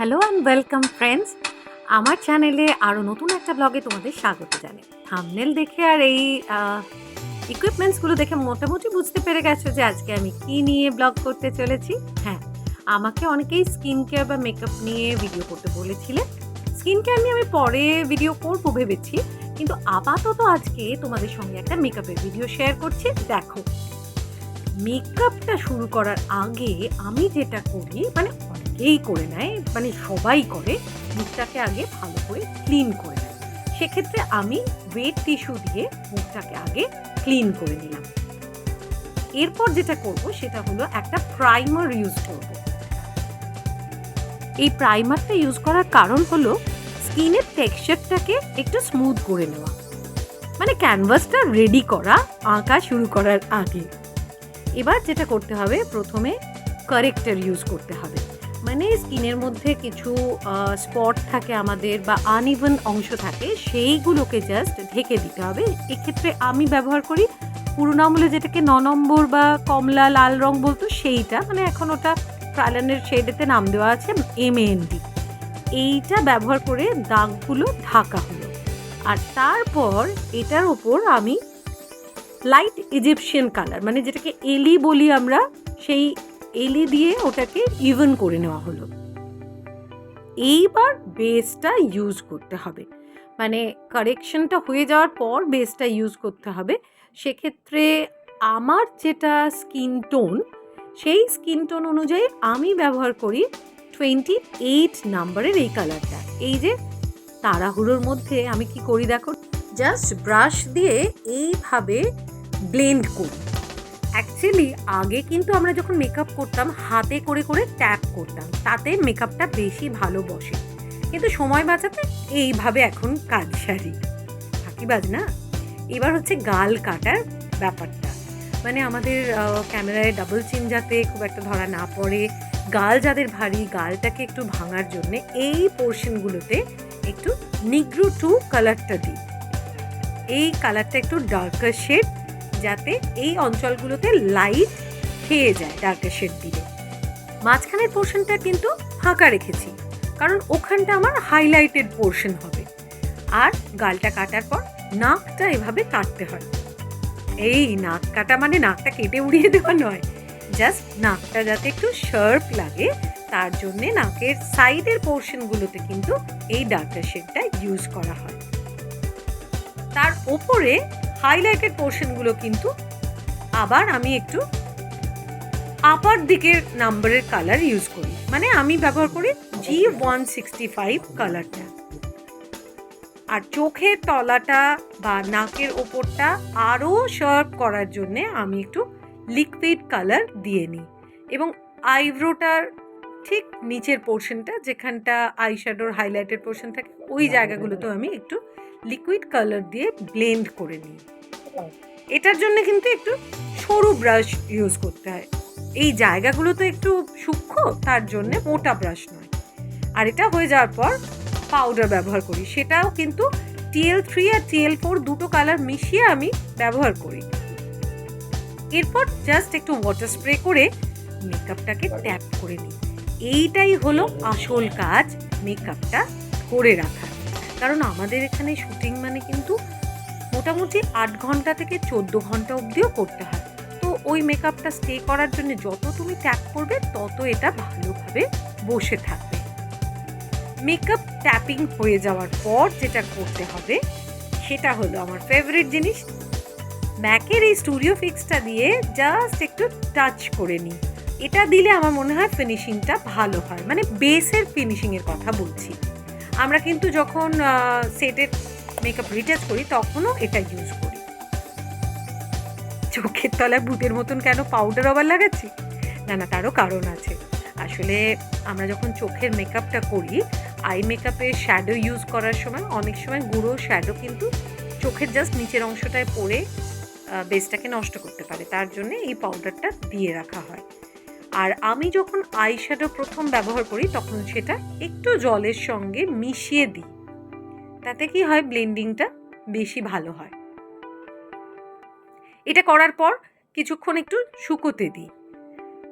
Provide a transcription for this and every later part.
Hello and welcome friends আমার চ্যানেলে আরও নতুন একটা ব্লগে তোমাদের স্বাগত জানাই। থামনেল দেখে আর এই ইকুইপমেন্টসগুলো দেখে মোটামুটি বুঝতে পেরে গেছো যে আজকে আমি কি নিয়ে ব্লগ করতে চলেছি। হ্যাঁ আমাকে অনেকেই স্কিন কেয়ার বা মেকআপ নিয়ে ভিডিও করতে বলেছিলে। স্কিন কেয়ার নিয়ে আমি পরে ভিডিও করব ভেবেছি, কিন্তু আপাতত আজকে তোমাদের সঙ্গে একটা মেকআপের ভিডিও শেয়ার করছি। দেখো মেকআপটা শুরু করার আগে আমি যেটা করি মানে অনেকেই করে নেয় মানে সবাই করে, মুখটাকে আগে ভালো করে ক্লিন করে নেয়। সেক্ষেত্রে আমি ওয়েট টিস্যু দিয়ে মুখটাকে আগে ক্লিন করে নিলাম। এরপর যেটা করব সেটা হলো একটা প্রাইমার ইউজ করব। এই প্রাইমারটা ইউজ করার কারণ হলো স্কিনের টেক্সচারটাকে একটু স্মুথ করে নেওয়া। মানে ক্যানভাসটা রেডি করা, আঁকা শুরু করার আগে। এবার যেটা করতে হবে, প্রথমে কারেক্টার ইউজ করতে হবে। মানে স্কিনের মধ্যে কিছু স্পট থাকে আমাদের বা আনইভেন অংশ থাকে, সেইগুলোকে জাস্ট ঢেকে দিতে হবে। এক্ষেত্রে আমি ব্যবহার করি পুরোনো আমলে যেটাকে ন নম্বর বা কমলা, লাল রং বলতো সেইটা। মানে এখন ওটা কালানের শেডেতে নাম দেওয়া আছে এম ডি এইটা ব্যবহার করে দাগগুলো ঢাকা হলো। আর তারপর এটার ওপর আমি লাইট ইজিপশিয়ান কালার মানে যেটাকে এলি বলি আমরা, সেই এলি দিয়ে ওটাকে ইভেন করে নেওয়া হলো। এইবার বেসটা ইউজ করতে হবে। মানে কারেকশনটা হয়ে যাওয়ার পর বেসটা ইউজ করতে হবে। সেক্ষেত্রে আমার যেটা স্কিন টোন সেই স্কিন টোন অনুযায়ী আমি ব্যবহার করি টোয়েন্টি এইট নাম্বারের এই কালারটা এই যে তাড়াহুড়োর মধ্যে আমি কি করি দেখো? জাস্ট ব্রাশ দিয়ে এইভাবে ব্লেন্ড করি। অ্যাকচুয়ালি আগে কিন্তু আমরা যখন মেকআপ করতাম, হাতে করে করে ট্যাপ করতাম। তাতে মেকআপটা বেশি ভালো বসে। কিন্তু সময় বাঁচাতে এইভাবে এখন কাজ সারি। ফাঁকিবাজ না? এবার হচ্ছে গাল কাটার ব্যাপারটা। মানে আমাদের ক্যামেরায় ডাবল চিন যাতে খুব একটা ধরা না পড়ে। গাল যাদের ভারী, গালটাকে একটু ভাঙার জন্য এই পোর্শনগুলোতে একটু নিগ্রো টু কালারটা দিই। এই কালারটা একটু ডার্কার শেড যাতে এই অঞ্চলগুলোতে লাইট খেয়ে যায় ডার্কার শেড দিলে মাঝখানের পোর্শনটা কিন্তু ফাঁকা রেখেছি, কারণ ওখানটা আমার হাইলাইটেড পোর্শন হবে। আর গালটা কাটার পর নাকটা এভাবে কাটতে হয়। এই নাক কাটা মানে নাকটা কেটে উড়িয়ে দেওয়া নয় জাস্ট নাকটা যাতে একটু শার্প লাগে, তার জন্যে নাকের সাইডের পোর্শনগুলোতে কিন্তু এই ডার্কার শেডটা ইউজ করা হয়। তার ওপরে হাইলাইটেড পোর্শনগুলো কিন্তু আবার আমি একটু আপার দিকের নাম্বারের কালার ইউজ করি। মানে আমি ব্যবহার করি জি ওয়ান সিক্সটি ফাইভ কালারটা আর চোখের তলাটা বা নাকের ওপরটা আরও শার্প করার জন্যে আমি একটু লিকুইড কালার দিয়ে নিই। এবং আইব্রোটার ঠিক নিচের পোর্শনটা যেখানটা আইশ্যাডোর হাইলাইটেড পোর্শন থাকে, ওই জায়গাগুলোতেও আমি একটু লিকুইড কালার দিয়ে ব্লেন্ড করে নিই। এটার জন্য কিন্তু একটু সরু ব্রাশ ইউজ করতে হয়। এই জায়গাগুলো তো একটু সূক্ষ্ম, তার জন্য মোটা ব্রাশ নয়। আর এটা হয়ে যাওয়ার পর পাউডার ব্যবহার করি। সেটাও কিন্তু টিএল থ্রি আর টিএল ফোর দুটো কালার মিশিয়ে আমি ব্যবহার করি। এরপর জাস্ট একটু ওয়াটার স্প্রে করে মেকআপটাকে ট্যাপ করে নিই। এইটাই হলো আসল কাজ মেকআপটা করে রাখার কারণ আমাদের এখানে শুটিং মানে কিন্তু মোটামুটি আট ঘণ্টা থেকে চোদ্দ ঘণ্টা অবধিও করতে হয়। তো ওই মেকআপটা স্টে করার জন্য যত তুমি ট্যাপ করবে, তত এটা ভালোভাবে বসে থাকবে। মেকআপ ট্যাপিং হয়ে যাওয়ার পর যেটা করতে হবে, সেটা হলো আমার ফেভারিট জিনিস ম্যাকের এই স্টুডিও ফিক্সটা দিয়ে জাস্ট একটু টাচ করে নিই। এটা দিলে আমার মনে হয় ফিনিশিংটা ভালো হয়। মানে বেসের ফিনিশিংয়ের কথা বলছি। আমরা কিন্তু যখন সেটের মেকআপ রিটাচ করি, তখনও এটা ইউজ করি। চোখের তলায় ভূতের মতন কেন পাউডার আবার লাগাচ্ছি? না না, তারও কারণ আছে। আসলে আমরা যখন চোখের মেকআপটা করি আই মেকআপে শ্যাডো ইউজ করার সময় অনেক সময় গুঁড়ো শ্যাডো কিন্তু চোখের জাস্ট নিচের অংশটায় পড়ে বেসটাকে নষ্ট করতে পারে। তার জন্য এই পাউডারটা দিয়ে রাখা হয়। আর আমি যখন আই শ্যাডো প্রথম ব্যবহার করি, তখন সেটা একটু জলের সঙ্গে মিশিয়ে দিই। তাতে কি হয় ব্লেন্ডিংটা বেশি ভালো হয়। এটা করার পর কিছুক্ষণ একটু শুকোতে দিই।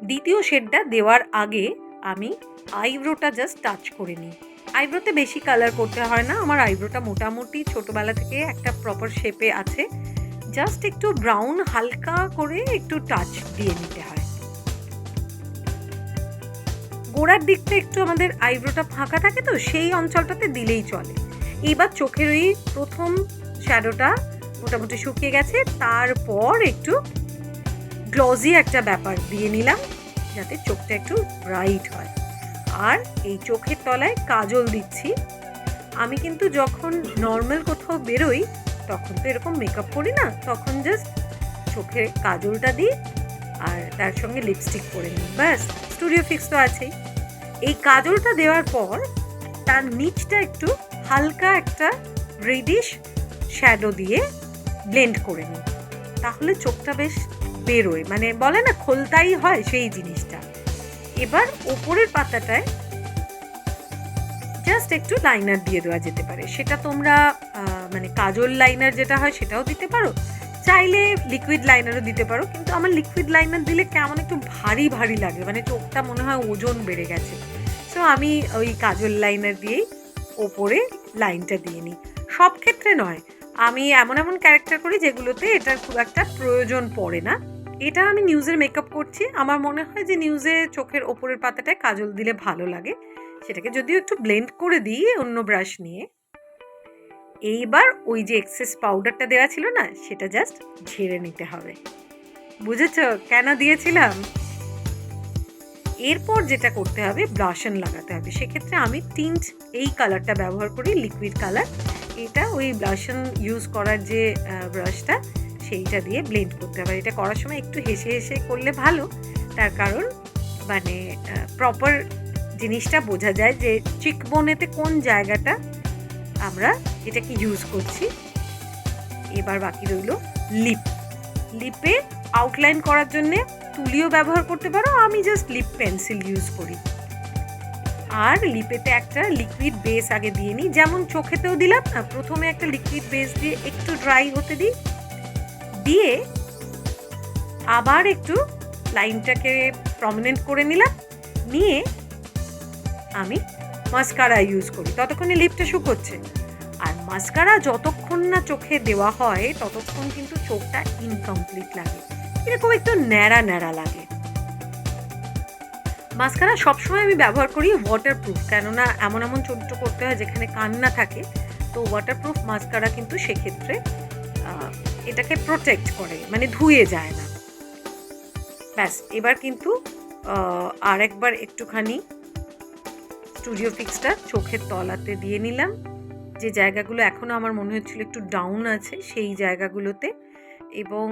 দ্বিতীয় শেডটা দেওয়ার আগে আমি আইব্রোটা জাস্ট টাচ করে নিই। আইব্রোতে বেশি কালার করতে হয় না, আমার আইব্রোটা মোটামুটি ছোটোবেলা থেকে একটা প্রপার শেপে আছে। জাস্ট একটু ব্রাউন হালকা করে একটু টাচ দিয়ে নিতে হয়। গোড়ার দিকটা একটু আমাদের আইব্রোটা ফাঁকা থাকে তো, সেই অঞ্চলটাতে দিলেই চলে। এইবার চোখের ওই প্রথম শ্যাডোটা মোটামুটি শুকিয়ে গেছে, তারপর একটু গ্লজি একটা ব্যাপার দিয়ে নিলাম, যাতে চোখটা একটু ব্রাইট হয়। আর এই চোখের তলায় কাজল দিচ্ছি। আমি কিন্তু যখন নর্মাল কোথাও বেরোই, তখন তো এরকম মেকআপ করি না, তখন জাস্ট চোখে কাজলটা দিই আর তার সঙ্গে লিপস্টিক পরে নিই, ব্যাস। স্টুডিও ফিক্স তো আছেই। এই কাজলটা দেওয়ার পর তার নিচটা একটু হালকা একটা রেডিশ শ্যাডো দিয়ে ব্লেন্ড করে নিই। তাহলে চোখটা বেশ বেরোয়। মানে বলে না, খোলতাই হয় সেই জিনিসটা। এবার ওপরের পাতাটায় জাস্ট একটু লাইনার দিয়ে দেওয়া যেতে পারে। সেটা তোমরা মানে কাজল লাইনার যেটা হয় সেটাও দিতে পারো। চাইলে লিকুইড লাইনারও দিতে পারো, কিন্তু আমার লিকুইড লাইনার দিলে কেমন একটু ভারী ভারী লাগে মানে চোখটা মনে হয় ওজন বেড়ে গেছে। সো আমি ওই কাজল লাইনার দিয়েই ওপরে লাইনটা দিয়ে নিই। সব ক্ষেত্রে নয়, আমি এমন এমন ক্যারেক্টার করি যেগুলোতে এটার খুব একটা প্রয়োজন পড়ে না। এটা আমি নিউজের মেকআপ করছি, আমার মনে হয় যে নিউজে চোখের ওপরের পাতাটায় কাজল দিলে ভালো লাগে। সেটাকে যদিও একটু ব্লেন্ড করে দিই, অন্য ব্রাশ নিয়ে। এইবার ওই যে এক্সেস পাউডারটা দেওয়া ছিল না, সেটা জাস্ট ঝেড়ে নিতে হবে। বুঝেছ? কেন দিয়েছিলাম? এরপর যেটা করতে হবে ব্লাশন লাগাতে হবে। সেক্ষেত্রে আমি টিন্ট এই কালারটা ব্যবহার করি লিকুইড কালার এটা ওই ব্লাশন ইউজ করার যে ব্রাশটা সেইটা দিয়ে ব্লেন্ড করতে হবে। এটা করার সময় একটু হেসে হেসে করলে ভালো। তার কারণ মানে প্রপার জিনিসটা বোঝা যায় যে চিক বোনেতে কোন জায়গাটা আমরা এটাকে ইউজ করছি। এবার বাকি রইল লিপ লিপে আউটলাইন করার জন্যে তুলিও ব্যবহার করতে পারো, আমি জাস্ট লিপ পেন্সিল ইউজ করি। আর লিপেতে একটা লিকুইড বেস আগে দিয়ে নিই, যেমন চোখেতেও দিলাম না প্রথমে একটা লিকুইড বেস দিয়ে একটু ড্রাই হতে দিই। দিয়ে আবার একটু লাইনটাকে প্রমিনেন্ট করে নিলাম, নিয়ে আমি মাস্কারা ইউজ করি। ততক্ষণে লিপটা শুকোচ্ছে। মাস্কারা যতক্ষণ না চোখে দেওয়া হয় ততক্ষণ কিন্তু চোখটা ইনকমপ্লিট লাগে। এরকম একটু ন্যাড়া ন্যাড়া লাগে। মাস্কারা সবসময় আমি ব্যবহার করি ওয়াটারপ্রুফ কেননা এমন এমন চরিত্র করতে হয় যেখানে কান্না থাকে। তো ওয়াটারপ্রুফ মাস্কারা কিন্তু সেক্ষেত্রে এটাকে প্রোটেক্ট করে মানে ধুয়ে যায় না। ব্যাস এবার কিন্তু আহ, আর একবার একটুখানি স্টুডিও ফিক্সটা চোখের তলাতে দিয়ে নিলাম। যে জায়গাগুলো এখনও আমার মনে হচ্ছিল একটু ডাউন আছে, সেই জায়গাগুলোতে এবং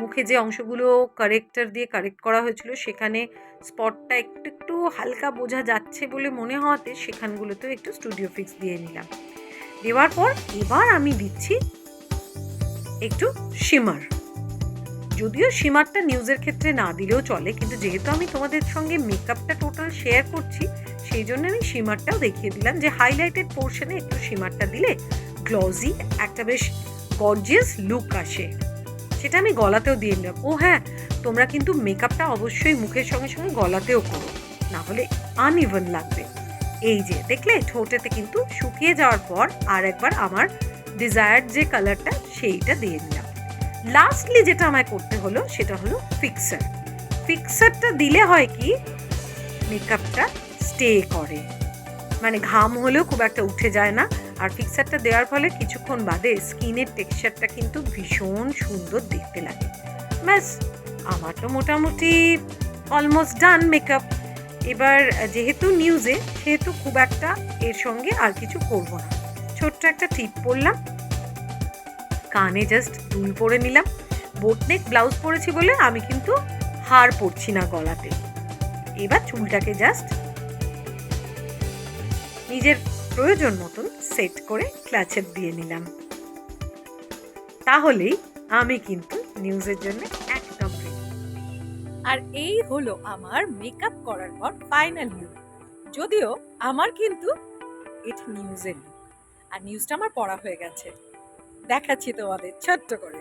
মুখে যে অংশগুলো কারেক্টার দিয়ে কারেক্ট করা হয়েছিল সেখানে স্পটটা একটু একটু হালকা বোঝা যাচ্ছে বলে মনে হওয়াতে সেখানগুলোতেও একটু স্টুডিও ফিক্স দিয়ে নিলাম। দেওয়ার পর এবার আমি দিচ্ছি একটু শিমার যদিও শিমারটা নিউজের ক্ষেত্রে না দিলেও চলে, কিন্তু যেহেতু আমি তোমাদের সঙ্গে মেকআপটা টোটাল শেয়ার করছি সেই জন্য আমি শিমারটাও দেখিয়ে দিলাম যে হাইলাইটেড পোর্শনে একটু শিমারটা দিলে গ্লজি একটা বেশ গর্জিয়াস লুক আসে। সেটা আমি গলাতেও দিয়ে নিলাম। ও হ্যাঁ তোমরা কিন্তু মেকআপটা অবশ্যই মুখের সঙ্গে সঙ্গে গলাতেও করো না হলে আনইভেন লাগবে। এই যে, দেখলে ঠোঁটেতে কিন্তু শুকিয়ে যাওয়ার পর আর একবার আমার ডিজায়ার্ড যে কালারটা সেইটা দিয়ে নিলাম। লাস্টলি যেটা আমায় করতে হলো, সেটা হলো ফিক্সার ফিক্সারটা দিলে হয় কি মেকআপটা স্টে করে। মানে ঘাম হলেও খুব একটা উঠে যায় না। আর ফিক্সারটা দেওয়ার ফলে কিছুক্ষণ বাদে স্কিনের টেক্সচারটা কিন্তু ভীষণ সুন্দর দেখতে লাগে। ব্যাস, আমার তো মোটামুটি অলমোস্ট ডান মেকআপ এবার যেহেতু নিউজে সেহেতু খুব একটা এর সঙ্গে আর কিছু করব না। ছোট্ট একটা টিপ পরলাম কানে জাস্ট দুল পরে নিলাম। বোটনেক ব্লাউজ পরেছি বলে আমি কিন্তু হার পরছি না গলাতে। এবার চুলটাকে জাস্ট নিজের প্রয়োজন মতন সেট করে ক্লাচের দিয়ে নিলাম। তাহলেই আমি কিন্তু নিউজের জন্য একদম। আর এই হলো আমার মেকআপ করার পর ফাইনাল লুক যদিও আমার কিন্তু এটা নিউজের লুক আর নিউজটা আমার পড়া হয়ে গেছে। দেখাচ্ছি তোমাদের ছোট্ট করে।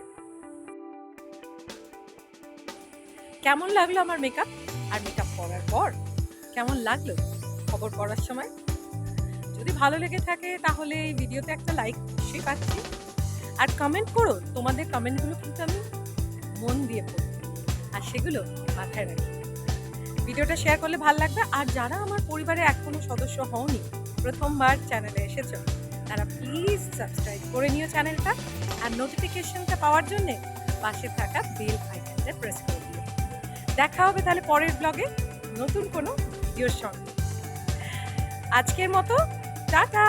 কেমন লাগল আমার মেকআপ আর মেকআপ করার পর কেমন লাগল? খবর পড়ার সময়? যদি ভালো লেগে থাকে, তাহলে এই ভিডিওতে একটা লাইক নিশ্চয়ই পাচ্ছি। আর কমেন্ট করো, তোমাদের কমেন্টগুলো কিন্তু আমি মন দিয়ে পড়ি। আর সেগুলো মাথায় রাখি। ভিডিওটা শেয়ার করলে ভালো লাগবে। আর যারা আমার পরিবারে এখনও সদস্য হওনি, প্রথমবার চ্যানেলে এসেছ, তারা প্লিজ সাবস্ক্রাইব করে নিও চ্যানেলটা আর নোটিফিকেশনটা পাওয়ার জন্যে পাশে থাকা বেল আইকনটা প্রেস করে দিও। দেখা হবে তাহলে পরের ব্লগে নতুন কোনো ভিডিওর সঙ্গে। আজকের মতো টাটা